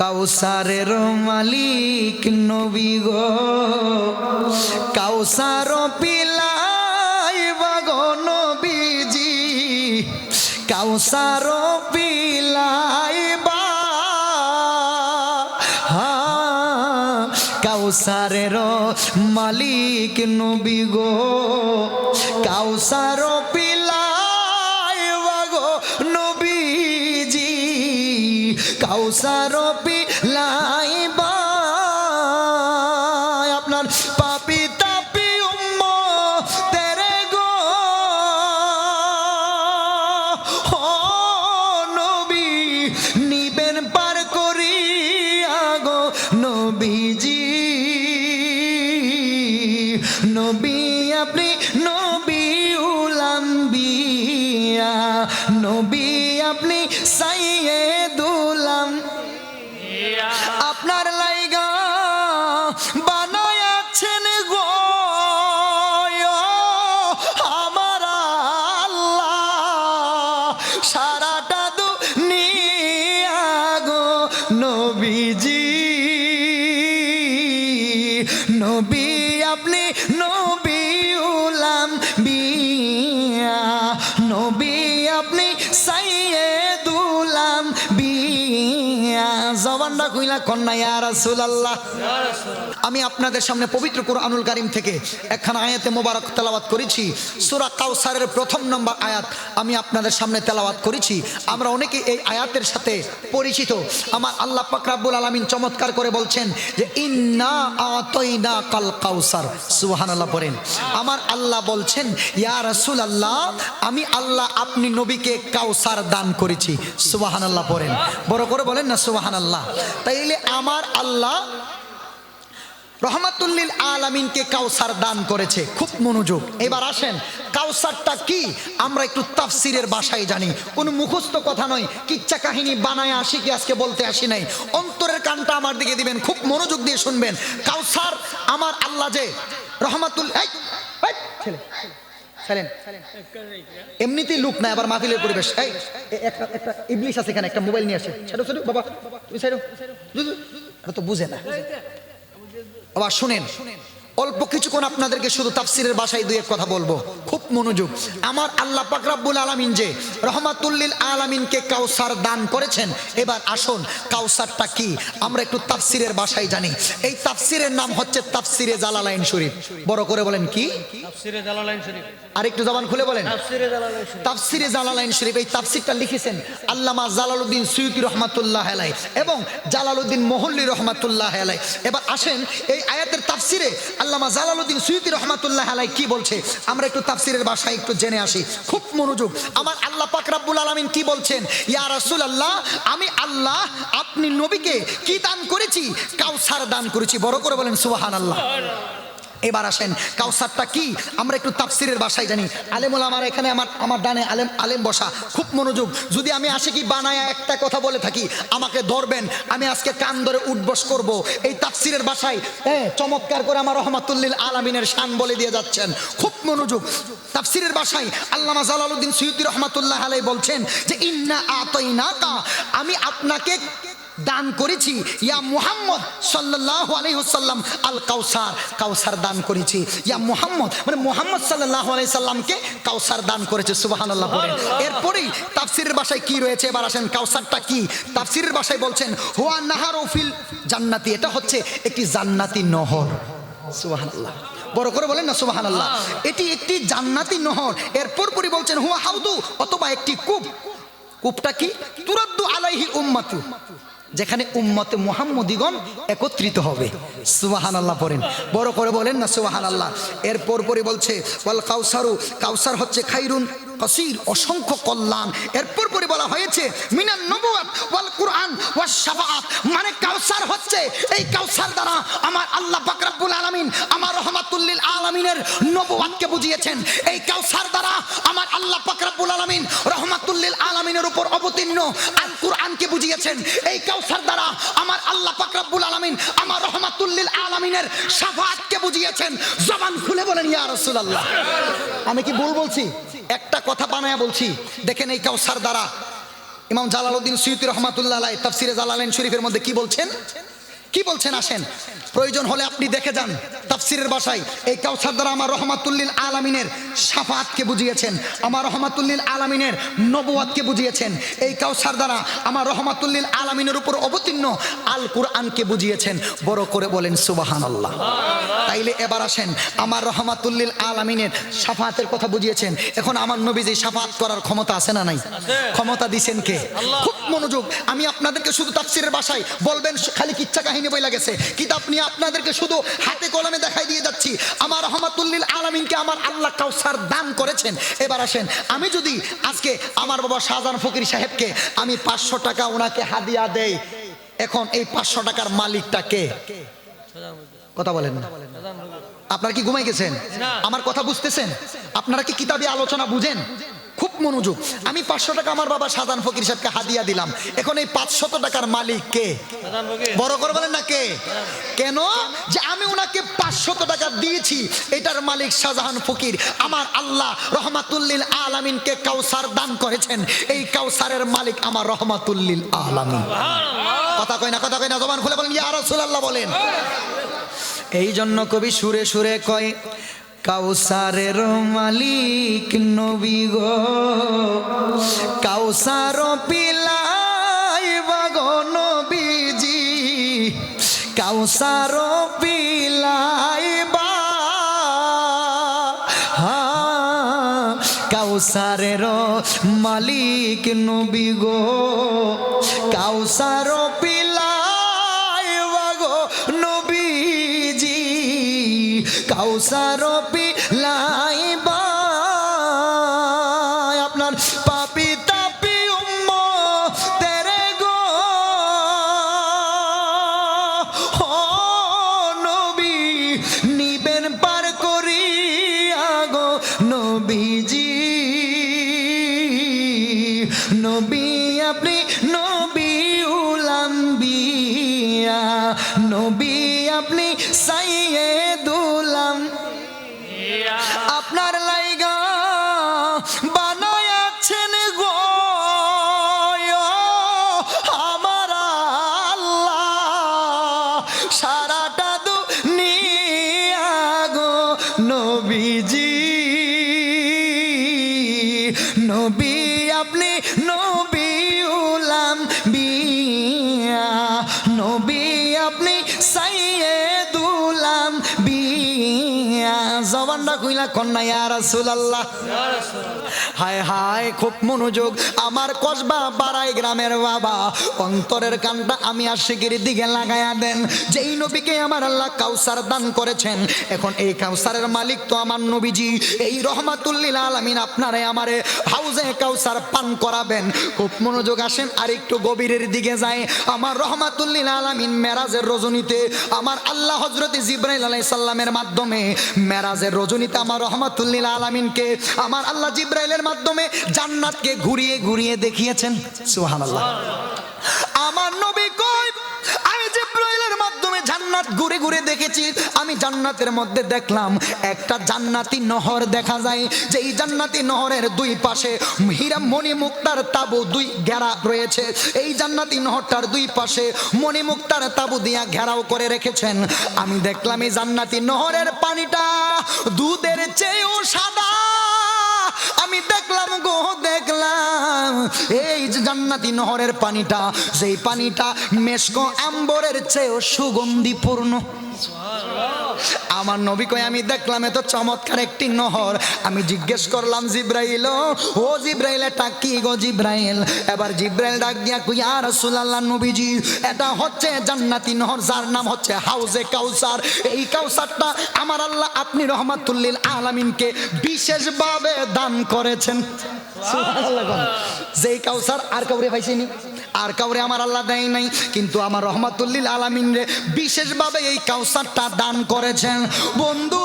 কাউসারের মালিক নবী গো। কাউসার পিলাই বাগো নবীজি। কাউসার পিলাই বা। কাউসারের মালিক নবী গো। কাউসার পিলাই কাউসার পিলাই বা আপনার পাপি তাপি উম্ম তেরে গো নবী, নিবেন পার করিয়া গো নবীজি। নবী কইলা কন্যা ইয়া রাসূলুল্লাহ। আমি আপনাদের সামনে পবিত্র কোরআনুল কারিম থেকে একখানা আয়াতে মোবারক তেলাওয়াত করেছি। সূরা কাউসারের প্রথম নম্বর আয়াত আমি আপনাদের সামনে তেলাওয়াত করেছি। আমরা অনেকে এই আয়াতের সাথে পরিচিত। আমার আল্লাহ পাক রাব্বুল আলামিন চমৎকার করে বলছেন যে, ইন্না আতাইনা কাল কাউসার। সুহান আল্লাহ পড়েন। আমার আল্লাহ বলছেন, ইয়া রাসূলুল্লাহ, আমি আল্লাহ আপনি নবীকে কাউসার দান করেছি। সুবাহান আল্লাহ পড়েন। বড় করে বলেন না সুবাহান আল্লাহ তাইলে আমার আল্লাহ রহমাতুল্লিল আলামিনকে কাউসার দান করেছে। খুব মনোযোগ। এবার আসেন, কাউসারটা কি? আমরা একটু তাফসিরের বাসায় জানি। কোনো মুখস্থ কথা নয়, কিচ্ছা কাহিনী বানায় আসি কি আজকে বলতে আসি নাই। অন্তরের কানটা আমার দিকে দিবেন, খুব মনোযোগ দিয়ে শুনবেন। কাউসার আমার আল্লাহ যে, রহমাতুল ছেলে এমনিতেই লুক না আবার মাহফিলের পরিবেশ। এই একটা একটা ইবলিশ আছে এখানে, একটা মোবাইল নিয়ে আসে। ছেড়ো বাবা তো বুঝে না। আবার শুনেন। অল্প কিছুক্ষণ আপনাদেরকে শুধু তাফসিরের ভাষায় দুই এক কথা বলব। খুব মনোযোগ। আমার আল্লাহ পাক রাব্বুল আলামিন যে রহমাতুল্লিল আলামিনকে কাউসার দান করেছেন এবার আসুন কাউসারটা কি? আমরা একটু তাফসিরের ভাষায় জানি। এই তাফসিরের নাম হচ্ছে তাফসিরে জালালাইন শরীফ। বড় করে বলেন কি? তাফসিরে জালালাইন শরীফ। আর একটু জবান খুলে বলেন। তাফসিরে জালালাইন শরীফ। এই তাফসিরটা লিখেছেন আল্লামা জালালউদ্দিন সুয়ুতি রহমাতুল্লাহ আলাই এবং জালালউদ্দিন মোহল্লি রহমাতুল্লাহ আলাই এবার আসেন এই আয়াতের তাফসিরে আল্লামা জালালুদ্দিন সুইতি রহমাতুল্লাহ আলাই কি বলছে? আমরা একটু তাফসিরের ভাষায় একটু জেনে আসি। খুব মনোযোগ। আমার আল্লাহ পাক রাব্বুল আলামিন কি বলছেন? ইয়া রাসূলুল্লাহ, আমি আল্লাহ, আপনি নবীকে কি দান করেছি? কাউসার দান করেছি। বড় করে বলেন সুবহানাল্লাহ। এবার আসেন, কাউসারটা কি? আমরা একটু তাফসিরের বাসায় জানি। আলেমুল আমার এখানে আমার আমার ডানে আলেম আলেম বসা। খুব মনোযোগ। যদি আমি আসে কি বানায়া একটা কথা বলে থাকি, আমাকে ধরবেন, আমি আজকে কান ধরে উঠবস করব। এই তাফসিরের বাসায় হ্যাঁ চমৎকার করে আমার রহমাতুল্লিল আলামিনের শান বলে দিয়ে যাচ্ছেন। খুব মনোযোগ। তাফসিরের বাসায় আল্লামা জালালউদ্দিন সৈয়দি রহমাতুল্লাহ আলাই বলছেন যে, ইন্না আতাইনাকা, আমি আপনাকে দান করেছি। ইয়া মুহাম্মদ সাল্লাল্লাহু আলাইহি ওয়াসাল্লাম আল কাউসার। কাউসার দান করেছি। ইয়া মুহাম্মদ মানে মুহাম্মদ সাল্লাল্লাহু আলাইহি সাল্লামকে কাউসার দান করেছে সুবহানাল্লাহ বলেন। এরপরেই তাফসীরের ভাষায় কি রয়েছে? এবার আসেন কাউসারটা কি? তাফসীরের বাসায় বলছেন হুয়া নাহার ওফিল জান্নাতি এটা হচ্ছে একটি জান্নাতি নহর। সুবহানাল্লাহ। বড় করে বলেন না সুবহানাল্লাহ। এটি একটি জান্নাতি নহর। এরপর পরে বলছেন হুয়া হাউদু অথবা একটি কূপ। কূপটা কি? তুরাদ্দু আলাইহি উম্মাতু। যেখানে উম্মতে মুহাম্মদিগণ একত্রিত হবে। সুবাহান আল্লাহ পড়েন। বড় করে বলেন না সুবাহান আল্লাহ এরপর পরে বলছে, ওয়াল কাউসারু কাউসার হচ্ছে খাইরুন কসির, অসংখ্য কল্যাণ। এরপর পরে বলা হয়েছে, মিনান নবুয়াত ওয়াল কুরআন ওয়াস শাফাআত মানে কাউসার হচ্ছে, এই কাউসার দ্বারা আমার আল্লাহ পাক রব্বুল আলামিন আমার রহমাতুল্লিল আলামিনের নবুয়াতকে বুঝিয়েছেন। এই কাউসার দ্বারা আমার আল্লাহ পাক রব্বুল আলামিন আলামিনের উপর অবতীর্ণ আল কুরআনকে বুঝিয়েছেন। এই কাউসার দ্বারা আমার আল্লাহ পাক রব্বুল আলামিন আমার রহমাতুল্লিল আলামিনের শাফাআতকে বুঝিয়েছেন। জবান খুলে বলেন, ইয়া রাসূলুল্লাহ। আমি কি ভুল বলছি? একটা কথা বানায়া বলছি। দেখেন এই কাউসার দ্বারা ইমাম জালালউদ্দিন সৈয়দ রহমাতুল্লাহ তাফসিরে জালালাইন শরীফের মধ্যে কি বলছেন? কি বলছেন আসেন। প্রয়োজন হলে আপনি দেখে যান তাফসিরের বাসায়। এই কাউসার দ্বারা আমার রহমাতুল্লিল আলামিনের সাফাতকে বুঝিয়েছেন আমার রহমাতুল্লিল আলামিনের নবুয়াতকে বুঝিয়েছেন। এই কাউসার দ্বারা আমার রহমাতুল্লিল আলামিনের উপর অবতীর্ণ আল কুরআনকে বুঝিয়েছেন। বড় করে বলেন সুবাহান আল্লাহ তাইলে এবার আসেন আমার রহমাতুল্লিল আলামিনের সাফাতের কথা বুঝিয়েছেন। এখন আমার নবী যে সাফাত করার ক্ষমতা আছে না নাই? ক্ষমতা দিছেন কে? খুব মনোযোগ। আমি আপনাদেরকে শুধু তাফসিরের বাসায় বলবেন খালি কিচ্ছা কাহিনী বই লাগেছে কিতাব নিয়ে আপনাদেরকে শুধু হাতে কলমে দেখাই দিয়ে যাচ্ছি। আমার রহমাতুল্লিল আলামিনকে আমার আল্লাহ কাউসার দান করেছেন। এবার আসেন আমি যদি আজকে আমার বাবা শাহজাহান ফকির সাহেবকে আমি পাঁচশো টাকা ওনাকে হাদিয়া দেই এখন এই পাঁচশো টাকার মালিকটা কে? কথা বলেন না। আপনারা কি ঘুমাই গেছেন? আমার কথা বুঝতেছেন? আপনারা কি কিতাবে আলোচনা বুঝেন? খুব মনোযোগ। আমি পাঁচশো টাকা আমার বাবা সাজান ফকির সাহেবকে হাদিয়া দিলাম। এখন এই পাঁচশত টাকার মালিক কে? বড় করে বলেন না কে? কেন? যে আমি ওনাকে পাঁচশত টাকা দিয়েছি এটার মালিক শাহজাহান ফকির। আমার আল্লাহ রহমাতুল্লিল আলামিনকে কাউসার দান করেছেন। এই কাউসারের মালিক আমার রহমাতুল্লিল আলামিন। কথা কয় না কথা কয় না জবান খুলে বলেন ইয়া রাসূলুল্লাহ বলেন। এই জন্য কবি সুরে সুরে কয় কাউসারের মালিক নবী গো। কাউসার পিলাই বাগো নবীজি। কাউসার পিলাই বা। কাউসারের মালিক নবী গো। কাউসার পিলাই কাউসার কন্যা হায় হায়, খুব মনোযোগ। আমার কসবা গ্রামের বাবা। অন্তরের কানটা আমি আশিকির দিকে দেন। যেই নবীকে আমার আল্লাহ কাউসার দান করেছেন, এখন এই কাউসারের মালিক তো আমার নবীজি। এই রহমাতুল্লিল আলামিন আপনারে আমারে হাউজে কাউসার পান করাবেন। খুব মনোযোগ আসেন, আর একটু গভীরের দিকে যায়। আমার রহমাতুল্লিল আলামিন মেরাজের রজনীতে, আমার আল্লাহ হজরত জিব্রাইল আলাই সাল্লামের মাধ্যমে মেরাজের রজনীতে আমার রহমাতুল্লিল আলমিনকে, আমার আল্লাহ জিব্রাইলের মাধ্যমে জান্নাতকে ঘুরিয়ে ঘুরিয়ে দেখিয়েছেন। সুবহানাল্লাহ। আমার নবী কই? জান্নাত ঘুরে ঘুরে দেখেছি। আমি জান্নাতের মধ্যে দেখলাম, একটা জান্নাতি নহর দেখা যায়। যে এই জান্নাতি নহরের দুই পাশে মণি মুক্তার তাবু দুই ঘেরা রয়েছে। এই জান্নাতি নহরটার দুই পাশে মণি মুক্তার তাবু দিয়া ঘেরাও করে রেখেছেন। আমি দেখলাম এই জান্নাতি নহরের পানিটা দুধের চেয়েও সাদা। আমি দেখলাম গো দেখলাম, এই যে জান্নাতি নহরের পানিটা সেই পানিটা মেশকো আম্বরের চেয়েও সুগন্ধিপূর্ণ। আমার নবী কয়, আমি দেখলাম এত চমৎকার একটি নহর। আমি জিজ্ঞেস করলাম, জিব্রাইল, ও জিব্রাইল, এটা কি গো জিব্রাইল? এবার জিব্রাইল ডাক দিয়া কুইয়া রাসূলুল্লাহ, নবীজি, এটা হচ্ছে জান্নাতি নহর, যার নাম হচ্ছে হাউজে কাউসার। এই কাউসারটা আমার আল্লাহ আপনি রহমাতুল্লিল আলামিনকে বিশেষভাবে দান করেছেন। যেই কাউসার আর কাউরে পাইছেনি, আর কাউরে আমার আল্লাহ দেয় নাই, কিন্তু আমার রহমাতুল্লিল আলামিন রে বিশেষভাবে এই কাউসারটা দান করেছেন। বন্ধু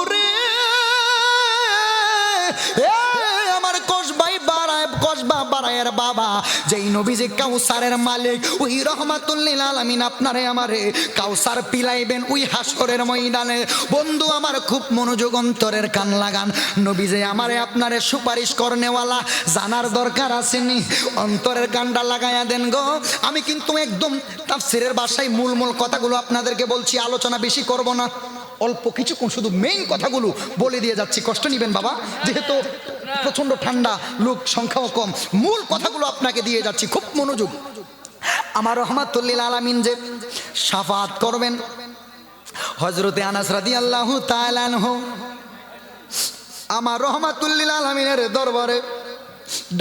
রে এ, আমার কসবাই বাড়ায় কস কসবা বাড়ায়ের বাবা যেই নবী যে কাউসারের মালিক ওই রহমাতুল্লিল আলামিন আপনারে আমারে কাউসার পিলাইবেন ওই হাসরের ময়দানে। বন্ধু আমার খুব মনোযোগ অন্তরের কান লাগান। নবী যে আমারে আপনারে সুপারিশ করনেওয়ালা জানার দরকার আসেনি। অন্তরের কানটা লাগাইয়া দেন গো। আমি কিন্তু একদম তাফসিরের বাসায় মূল মূল কথাগুলো আপনাদেরকে বলছি আলোচনা বেশি করব না। অল্প কিছুক্ষণ শুধু মেইন কথাগুলো বলে দিয়ে যাচ্ছি। কষ্ট নিবেন বাবা। যেহেতু প্রচণ্ড ঠান্ডা, লোক সংখ্যাও কম। মূল কথাগুলো আপনাকে দিয়ে যাচ্ছি, খুব মনোযোগ। আমার রহমাতুল্লিল আলামিন যে সাফাত করবেন হজরতে আনাস রাদি আল্লাহ আমার রহমাতুল্লিল আলমিনের দরবারে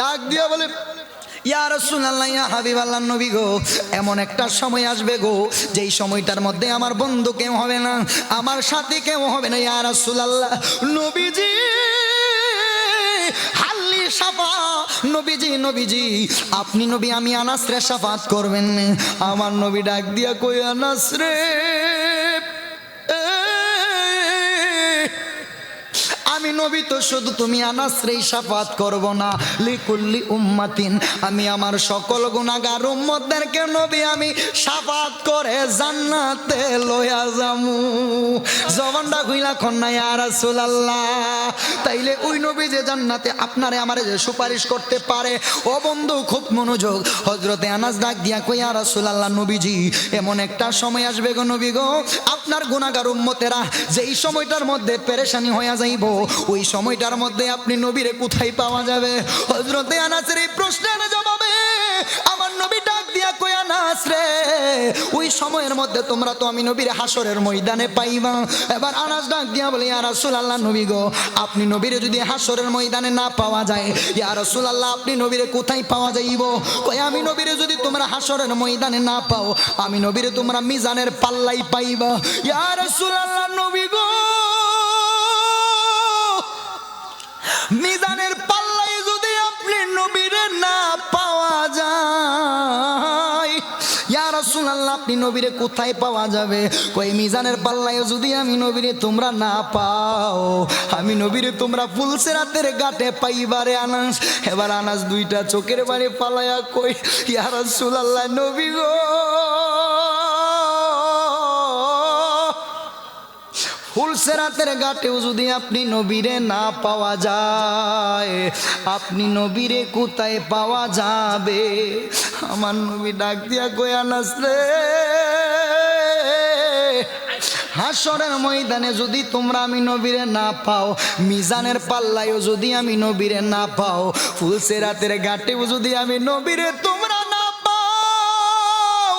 ডাক দিয়া বলে এমন একটা সময় আসবে গো, যেই সময়টার মধ্যে আমার বন্ধু কেউ হবে না, আমার সাথী কেউ হবে না, ইয়া রাসূলুল্লাহ, নবীজি। সাফা নবীজি নবীজি, আপনি নবী, আমি আনাস রে সাফাত করবেন। আমার নবী ডাক দিয়া কই আনাস আমি নবী তো শুধু তুমি আনাশ্রেই সাফাত করব না। লিকুল্লি উম্মাতিন, আমি আমার সকল গুণাগার উম্মতদেরকে নবী আমি সাফাত করে জান্নাতে লয়া যামু। জবানটা কইলা কন্যা ইয়া রাসূলুল্লাহ। তাইলে ওই নবী যে জান্নাতে আপনারে আমারে যে সুপারিশ করতে পারে, ও বন্ধু খুব মনোযোগ। হযরতে আনাস ডাক দিয়া কই ইয়া রাসূলুল্লাহ নবীজি, এমন একটা সময় আসবে গো নবী গো। আপনার গুণাগার উম্মতেরা যেই সময়টার মধ্যে পেরেশানি হইয়া যাইব ওই সময়টার মধ্যে আপনি নবীরে কোথায় পাওয়া যাবে? হজরতে আনাসের এই প্রশ্নের জবাবে আমার নবী ডাক দিয়া কই আনাস রে, ওই সময়ের মধ্যে তোমরা তো আমি নবীর হাসরের ময়দানে পাইবা। এবার আনাস ডাক দিয়া বলে, ইয়া রাসূলুল্লাহ নবী গো, আপনি নবীরে যদি হাসরের ময়দানে না পাওয়া যায়, ইয়া রাসূলুল্লাহ আপনি নবীরে কোথায় পাওয়া যাইব? কই আমি নবীরে যদি তোমরা হাসরের ময়দানে না পাও, আমি নবীরে তোমরা মিজানের পাল্লাই পাইবা। ইয়া রাসূলুল্লাহ নবী গো মিজানের পাল্লাই যদি আপনি নবীরে না পাওয়া যায়, ইয়া রাসূলুল্লাহ, আপনি নবীরে কোথায় পাওয়া যাবে? কই, মিজানের পাল্লায় যদি আমি নবীরে তোমরা না পাও, আমি নবীরে তোমরা ফুলসেরাতের গাটে পাইবারে আনাস, এবার আনাস দুইটা চোখের বাড়ি পালায়া কই, ইয়া রাসূলুল্লাহ, নবী গো। ফুলসেরাতের ঘাটেও যদি আপনি নবীরে না পাওয়া যায়, আপনি নবীরে কোথায় পাওয়া যাবে? আমার নবী ডাক দিয়া কয়া নাচলে হাসরের ময়দানে যদি তোমরা আমি নবীরে না পাও, মিজানের পাল্লায়ও যদি আমি নবীরে না পাও ফুলসেরাতের ঘাটেও যদি আমি নবীরে তোমরা না পাও,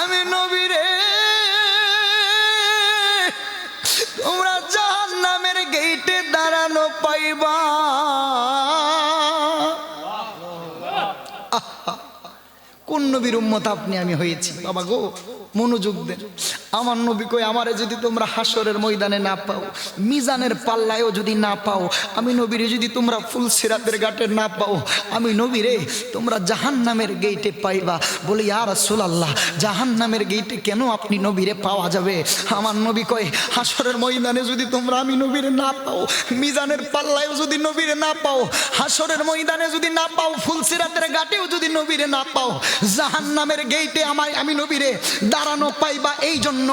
আমি নবীরে নবীর উম্মত আপনি, আমি হয়েছি। বাবা গো, মনোযোগ দেন আমার নবী কই আমারে যদি তোমরা হাসরের ময়দানে না পাও, মিজানের পাল্লায়ও যদি না পাও, আমি নবীরে যদি তোমরা ফুল সিরাতের ঘাটে না পাও, আমি নবীরে তোমরা জাহান নামের গেইটে পাইবা। বলি আর আল্লাহ জাহান নামের গেইটে কেন আপনি নবীরে পাওয়া যাবে? আমার নবী কয় হাসরের ময়দানে যদি তোমরা আমি নবীরে না পাও, মিজানের পাল্লায়ও যদি নবীরে না পাও হাসরের ময়দানে যদি না পাও ফুলসিরাতের ঘাটেও যদি নবীরে না পাও জাহান নামের গেইটে আমায় আমি নবীরে দাঁড়ানো পাইবা এই জন্য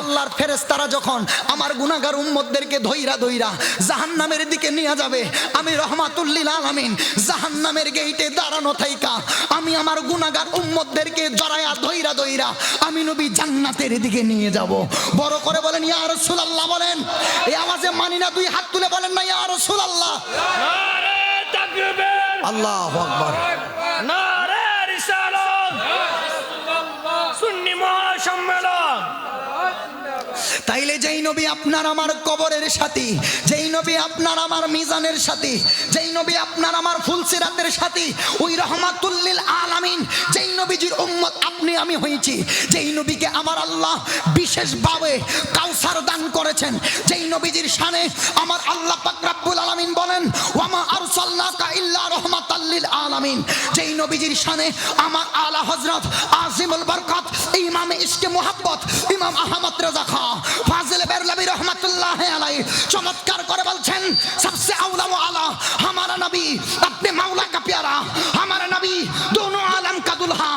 আল্লাহর ফেরেস্তারা যখন আমার গুনাগার উম্মতদেরকে ধইরা ধইরা জাহান নামের দিকে নিয়ে যাবে আমি রহমাতুল্লিল আলামিন জাহান নামের গেইটে দাঁড়ানো থাইকা আমি আমার গুনাগার উম্মতদেরকে জড়ায়া ধইরা ধইরা আমি নবী জান্নাতের দিকে নিয়ে যাব। বড় করে বলেন ইয়া রাসূলুল্লাহ বলেন এই আওয়াজে মানি না দুই হাত তুলে বলেন না ইয়া রাসূলুল্লাহ আল্লাহু আকবার। নারে রিসালাত। তাইলে যেই নবী আপনার আমার কবরের সাথী, যেই নবী আপনার আমার মিজানের সাথী, যেই নবী আপনার আমার ফুলসিরাতের সাথী, ওই রহমাতুল্লিল আলামিন, যেই নবীজির উম্মত আপনি, আমি হয়েছি যেই নবীকে আমার আল্লাহ বিশেষভাবে কাউসার দান করেছেন। যেই নবীজির সানে আমার আল্লাহ পাকরাবুল আলমিন বলেন, ওয়ামা আরসাল্লাকা ইল্লা রহমাত রহমাতাল্লিল আলামিন। যেই নবীজির সানে আমার আলা হজরত আজিমুল বরকত, ইমামে ইসকে মোহাম্মত ইমাম আহমদ রেজা খা, ফাজিল বেরলাবি রহমাতুল্লাহ আলাই চমৎকার করে বলছেন সবসে আউলা ও আলা হামারা নবী। আপনি মাওলা কা প্যারা, হামারা নবী, দোনো আলম কা দুলহা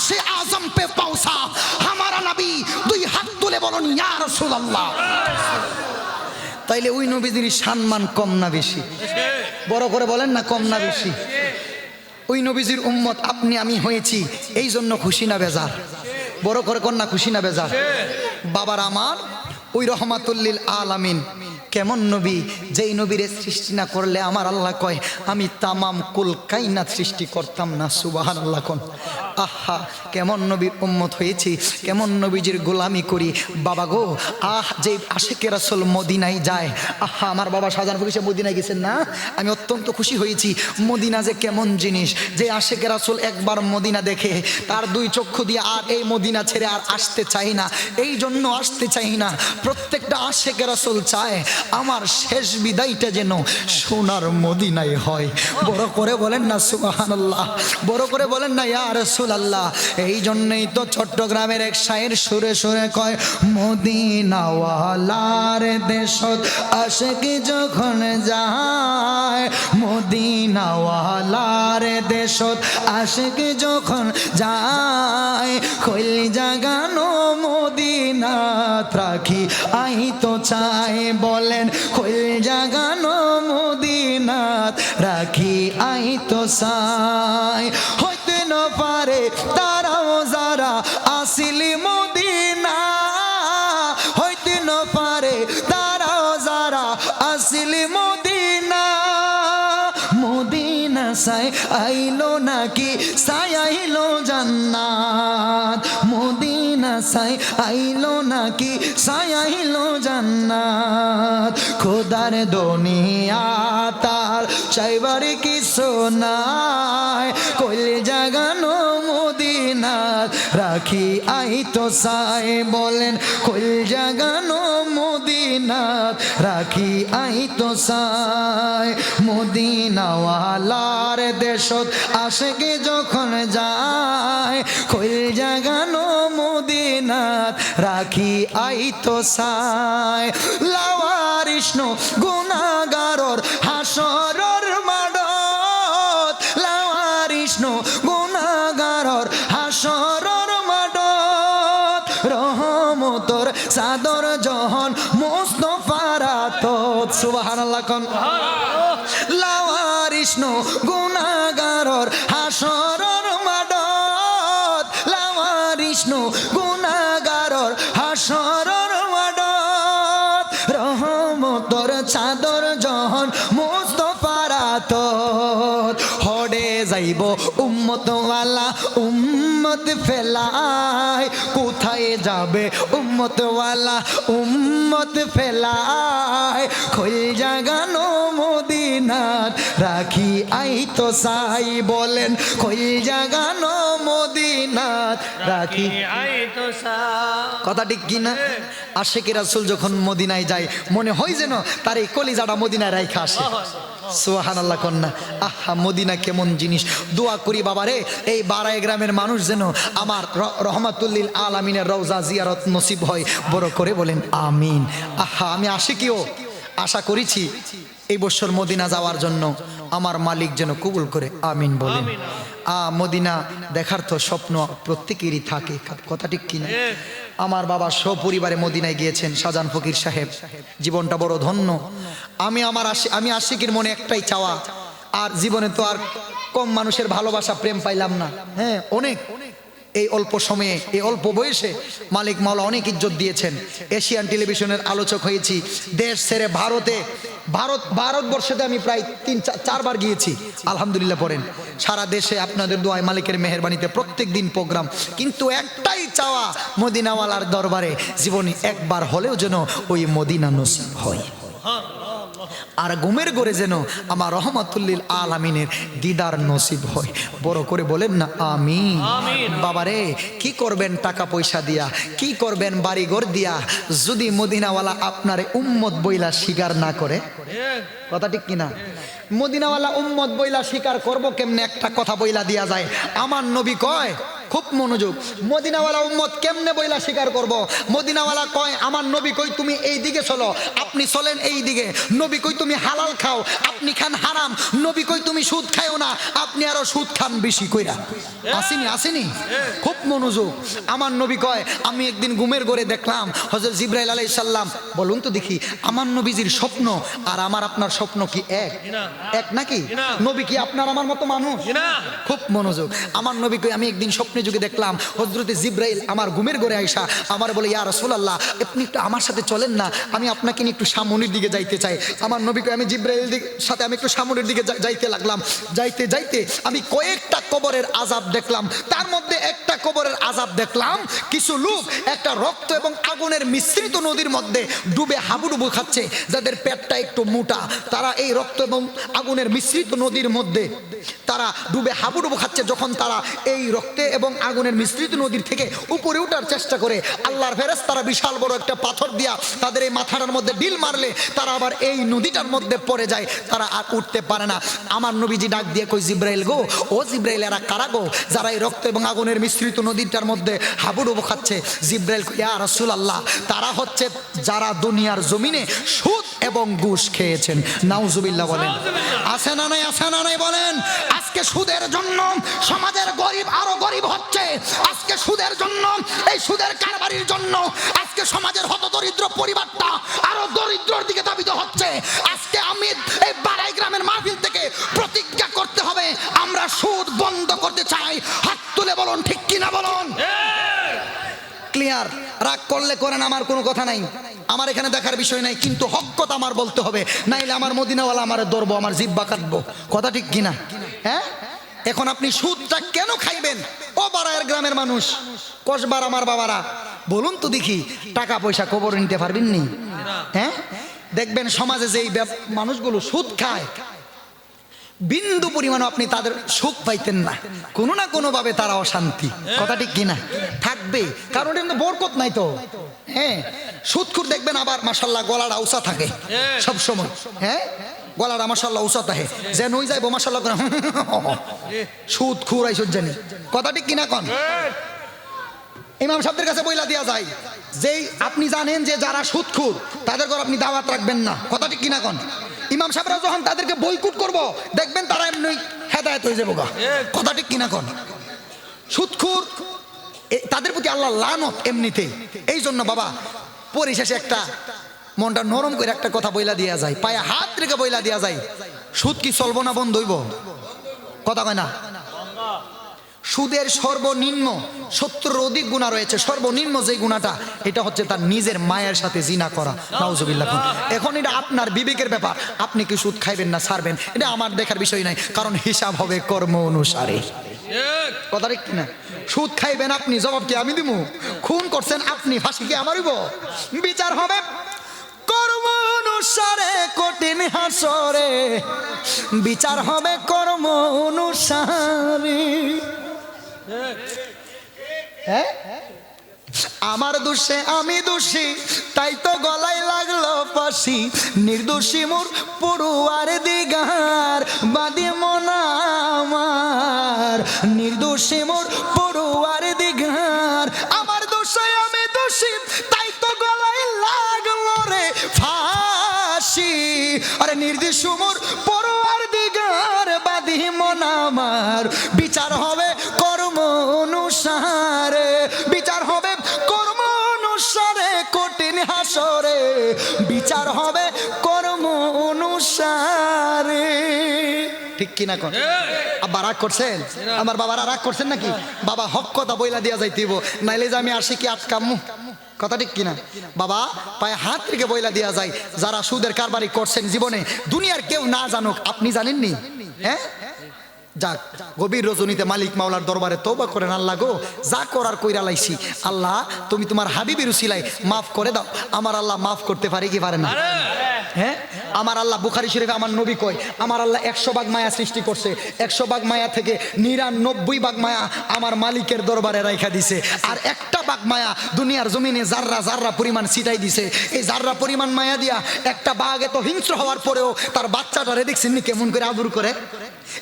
আরশে আজম পে পৌঁছা হামারা নাবি দুই হাত তুলে বলুন, ইয়া রাসূলুল্লাহ। তাইলে ওই নবীজির সম্মান কম না বেশি? বড় করে বলেন না, কম না বেশি? ওই নবীজির উম্মত আপনি, আমি হয়েছি এই জন্য খুশি না বেজার। বড় করে কন্যা খুশি না বেজার? বাবার আমার ওই রহমাতুল্লিল আলামিন। কেমন নবী? যেই নবীরে সৃষ্টি না করলে আমার আল্লাহ কয়, আমি তামাম কুল কাইনাত সৃষ্টি করতাম না সুবাহান আল্লাহ কন। আহা, কেমন নবীর উম্মত হয়েছি, কেমন নবীজির গোলামি করি। বাবা গো, আহ যে আশেকে রাসুল মদিনায় যায়, আহা, আমার বাবা সাজান ফকিসে মদিনায় গেছেন না? আমি অত্যন্ত খুশি হয়েছি, মদিনা যে কেমন জিনিস, যে আশেকে রাসুল একবার মদিনা দেখে, তার দুই চক্ষু দিয়ে আর এই মদিনা ছেড়ে আর আসতে চাই না। এই জন্য আসতে চাই না। প্রত্যেকটা আশেকে রাসুল চায় আমার শেষ বিদায়টা যেন সোনার মদিনায় হয়। বড় করে বলেন না সুবাহান আল্লাহ বড় করে বলেন না, ইয়া রসুল আল্লাহ এই জন্যই তো চট্টগ্রামের এক শায়ের সুরে সুরে কয়, মদিনাওয়ালার দেশত আশেকি যখন যায়, মদিনাওয়ালার দেশত আশেকি যখন যায়, খৈল জাগানো মদিনাত রাখি। আই তো চাই বলেন, খৈল জাগানো মদিনাত রাখি। আই তো চাই, হইতে ন পারে তারাও যারা আসিলি মদিনা। হইতে ন পারে তারাও যারা আসিলি মদিনা। মদিনা সাই আইলো নাকি? সাই সাই আইলো নাকি? সাই আইলো জান্নাত। খোদার দুনিয়া তার চাইবার কি সোনায় কইলে জাগানো মদিনাত রাখি আই তো সাই বলেন কইল জাগানো মদিনাত রাখি আই তো সাই। মদিনাওয়ালার দেশত আশেকে যখন যায় কইল জাগানো রাখি আই তো সাই। লাওয়ারিষ্ণ গুণাগারর হাসরর মাডত লাওয়ারিষ্ণ কোথায় যাবে উম্মতওয়ালা উম্মত ফেলায়। খোল জাগানো মদিনাত রাখি আই তো সাই বলেন খোল জাগানো মদিনাত রাখি। আই তো সা কথা ঠিক কিনা আশেকের রাসুল যখন মদিনায় যায় মনে হয় যেন তার এই কলিজাটা মদিনায় রাইখা আসে। সোহান আল্লাহ কন্যা। আহা, মদিনা কেমন জিনিস। দোয়া করি বাবারে, এই বারাই গ্রামের মানুষ যেন আমার রহমাতুল্লিল আলামিনের রৌজা জিয়ারত নসিব হয়। বড় করে বলেন, আমিন। আহা, আমি আসি কিও আশা করেছি এই বছর মদিনা যাওয়ার জন্য আমার মালিক যেন কবুল করে, আমিন বলেন। মদিনা দেখার তো স্বপ্ন প্রত্যেকেরই থাকে। কথা ঠিক কিনা আমার বাবা সপরিবারে মদিনায় গিয়েছেন শাহজান ফকির সাহেব। জীবনটা বড় ধন্য। আমি আমার আমি আশিকের মনে একটাই চাওয়া। আর জীবনে তো আর কম মানুষের ভালোবাসা, প্রেম পাইলাম না। হ্যাঁ অনেক। এই অল্প সময়ে, এই অল্প বয়সে মালিক মাওলা অনেক ইজ্জত দিয়েছেন। এশিয়ান টেলিভিশনের আলোচক হয়েছি। দেশ ছেড়ে ভারতে ভারত, ভারতবর্ষতে আমি প্রায় তিন চারবার গিয়েছি। আলহামদুলিল্লাহ পড়েন। সারা দেশে আপনাদের দোয়ায় মালিকের মেহরবানিতে প্রত্যেক দিন প্রোগ্রাম। কিন্তু একটাই চাওয়া মদিনাওয়ালার দরবারে। জীবনে একবার হলেও যেন ওই মদিনা নসিব হয়। আর ঘুমের গড়ে যেন আমার রহমতুল্লিল আলামিনের দিদার নসিব হয়। বড় করে বলেন না আমি বাবারে কি করবেন টাকা পয়সা দিয়া? কি করবেন বাড়িঘর দিয়া? যদি মদিনাওয়ালা আপনারে উম্মত বইলা স্বীকার না করে? কথা ঠিক কিনা? মদিনাওয়ালা উম্মত বইলা স্বীকার করব কেমনে? একটা কথা বইলা দিয়া যায়। আমার নবী কয় খুব মনোযোগ। মদিনাওয়ালা উম্মত কেমনে বইলা স্বীকার করব? মদিনাওয়ালা কয় আমার নবী কই তুমি এই দিকে চলো। আপনি চলেন এই দিকে। নবী কই তুমি হালাল খাও। আপনি খান হারাম। নবী কই তুমি সুদ খাও না। আপনি আরও সুদ খান বেশি কইরা। আসেনি আসেনি? খুব মনোযোগ। আমার নবী কয় আমি একদিন ঘুমের ঘরে দেখলাম হজরত জিব্রাইল আলাই সাল্লাম বলুন তো দেখি আমার নবীজির স্বপ্ন আর আমার আপনার স্বপ্ন কি এক? এক নাকি? নবী কি আপনার আমার মতো মানুষ? না। খুব মনোযোগ। আমার নবীকে আমি একদিন স্বপ্নে যুগে দেখলাম হজরতে জিব্রাইল আমার ঘুমের ঘরে আইসা আমার বলে, ইয়া রসুলাল্লাহ, আপনি একটু আমার সাথে চলেন না, আমি আপনাকে নিয়ে একটু সামনের দিকে যাইতে চাই। আমার নবীকে আমি জিব্রাইল সাথে আমি একটু সামনের দিকে যাইতে লাগলাম। যাইতে যাইতে আমি কয়েকটা কবরের আজাব দেখলাম। তার মধ্যে একটা কবরের আজাব দেখলাম, কিছু লোক একটা রক্ত এবং আগুনের মিশ্রিত নদীর মধ্যে ডুবে হাবুডুবু খাচ্ছে, যাদের পেটটা একটু মোটা। তারা এই রক্ত এবং আগুনের মিশ্রিত নদীর মধ্যে তারা ডুবে হাবুডুবু খাচ্ছে, যখন তারা এই রক্তে এবং আগুনের মিশ্রিত নদীর থেকে উপরে ওঠার চেষ্টা করে আল্লাহর ফেরেস তারা বিশাল বড় একটা পাথর দিয়া তাদের এই মাথাটার মধ্যে ডিল মারলে তারা আবার এই নদীটার মধ্যে পড়ে যায়, তারা আর উঠতে পারে না। আমার নবীজি ডাক দিয়ে কই জিব্রাইল গো, ও জিব্রাইল, এরা কারা গো? যারা এই রক্ত এবং আগুনের মিশ্রিত নদীটার মধ্যে হাবুডুবু খাচ্ছে। জিব্রাইল ইয়া রাসূলুল্লাহ, তারা হচ্ছে যারা দুনিয়ার জমিনে সুদ এবং ঘুষ খেয়েছেন। নাউজুবিল্লাহ বলেন। আছে না নাই? আছে না নাই বলেন? আজকে সুদের জন্য সমাজের গরিব আরও গরিব হচ্ছে, আজকে সুদের জন্য, এই সুদের কারবারির জন্য, আজকে সমাজের হত দরিদ্র পরিবারটা আরও দরিদ্রর দিকে ধাবিত হচ্ছে। আজকে আমি এই বাড়াই গ্রামের মাহফিল থেকে প্রতিজ্ঞা করতে হবে, আমরা সুদ বন্ধ করতে চাই। হাত তুলে বলুন, ঠিক কিনা বলুন? ক্লিয়ার রাগ করলে করেন, আমার কোনো কথা নাই। আমার এখানে দেখার বিষয় নাই, কিন্তু হক আমার বলতে হবে। নাইলে আমার মদিনাওয়ালা আমার ধরবো, আমার জিব্বা কাটবো। কথা ঠিক কিনা? হ্যাঁ? এখন আপনি সুদটা কেন খাইবেন? ও গ্রামের মানুষ, কসবার আমার বাবারা। বলুন তো দেখি, টাকা পয়সা কবর নিতে পারবেন নি? হ্যাঁ? দেখবেন সমাজে যেই মানুষগুলো সুদ খায় বিন্দু পরিমাণ আপনি তাদের সুখ পাইতেন না। কোনো না কোনো ভাবে তারা অশান্তি। কথা ঠিক কিনা? থাকবে কারণ এটা বরকত নাই তো। হ্যাঁ? সুদখুর দেখবেন আবার মাসাল্লাহ গলার আউসা থাকে। সব সময় হ্যাঁ? গলার মাসাল্লাহ উসা থাকে। যে নই যাইবো মাসাল্লাহ সুদ খুর আইসুর জানি। কথা ঠিক কিনা কন? ইমাম সাহেবদের কাছে বইলা দেওয়া যায় যেই আপনি জানেন যে যারা সুদখুর তাদের ঘর আপনি দাওয়াত রাখবেন না। কথা ঠিক কিনা কন? ইমাম সাহেবরা যখন তাদেরকে বইকুট করব দেখবেন তারা এমনি হেদায়ত হয়ে যাব কথা ঠিক কিনা কন? সুদখুর এ- তাদের প্রতি আল্লাহ লানত এমনিতে। এই জন্য বাবা পরিশেষে একটা মনটা নরম করে একটা কথা বইলা দেওয়া যায় পায়ে হাত রেখে বইলা দেওয়া যায় সুদ কি চলবো না বন্ধ হইব? কথা কয় না? সুদের সর্বনিম্ন সত্তর অধিক গুণা রয়েছে। সর্বনিম্ন যে গুণাটা এটা হচ্ছে তার নিজের মায়ের সাথে জিনা করা। নাউজুবিল্লাহ এখন এটা আপনার বিবেকের ব্যাপার। আপনি কি সুদ খাইবেন না ছাড়বেন? এটা আমার দেখার বিষয় নাই কারণ হিসাব হবে কর্ম অনুসারে। কথা ঠিক কিনা? সুদ খাইবেন আপনি জবাব কি আমি দিব খুন করছেন আপনি ফাঁসি কি আমার হইব বিচার হবে কর্ম অনুসারে কঠিন হাসরে। বিচার হবে কর্ম অনুসারে। হ্যাঁ? আমার দোষে আমি দোষী, তাই তো গলায় লাগল ফাঁসি। নির্দোষী মোর পড়ুয়ার দিগার বাদে মনা আমার। নির্দোষী মোর পড়ুয়ার দিগার, আমার দোষে আমি দোষী, তাই তো গলায় লাগল রে ফাঁসি। আরে নির্দিষ্ট মোর পড়ুয়ার দিগার বাদি মন আমার। বিচার হবে কর্ম অনুসারে। ঠিক কিনা কর আবার রাগ করছেন? আমার বাবারা রাগ করছেন নাকি? বাবা হক কথা বইলা দিয়া যাইতেইব, নাইলে যে আমি আসি কি আটকামু। কথা ঠিক কিনা? বাবা, পায়ে হাত থেকে বইলা দেওয়া যায় যারা সুদের কারবারি করছেন জীবনে, দুনিয়ার কেউ না জানুক, আপনি জানেননি? হ্যাঁ? যাক গভীর রজনীতে মালিক মাওলার দরবারে তৌবা করেন আল্লাহ গো যা করার কইরা লাইছি। আল্লাহ তুমি তোমার হাবিবির উসিলাই মাফ করে দাও। আমার আল্লাহ মাফ করতে পারে কি পারে না? হ্যাঁ? আমার আল্লাহ বুখারি শরীফে আমার নবী কয় আমার আল্লাহ একশো ভাগ মায়া সৃষ্টি করছে একশো ভাগ মায়া থেকে নিরানব্বই ভাগ মায়া আমার মালিকের দরবারে রাইখা দিছে। আর একটা ভাগ মায়া দুনিয়ার জমিনে জাররা জাররা পরিমাণ ছিটাই দিছে এই জাররা পরিমাণ মায়া দিয়া একটা বাঘ এত হিংস্র হওয়ার পরেও তার বাচ্চাটারে দেখছেন নি কেমন করে আদর করে?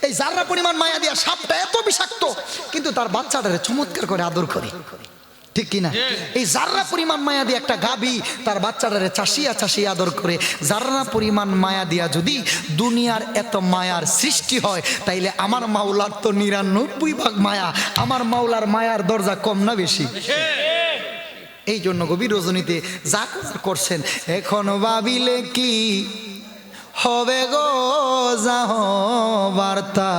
এই জাররা পরিমাণ মায়া দিয়া সাপটা এত বিষাক্ত, কিন্তু তার বাচ্চাটারে চমৎকার করে আদর করে। ঠিক কিনা এই জাররা পরিমাণ মায়া দিয়ে একটা গাবি তার বাচ্চাটারে চাষিয়া চাষিয়া আদর করে জাররা পরিমাণ মায়া দিয়া যদি দুনিয়ার এত মায়ার সৃষ্টি হয়, তাইলে আমার মাওলার তো নিরানব্বই ভাগ মায়া, আমার মাওলার মায়ার দরজা কম না বেশি? এই জন্য গভীর রজনীতে যা করছেন, এখন ভাবিলে কি হবে গো যাহ বার্তা।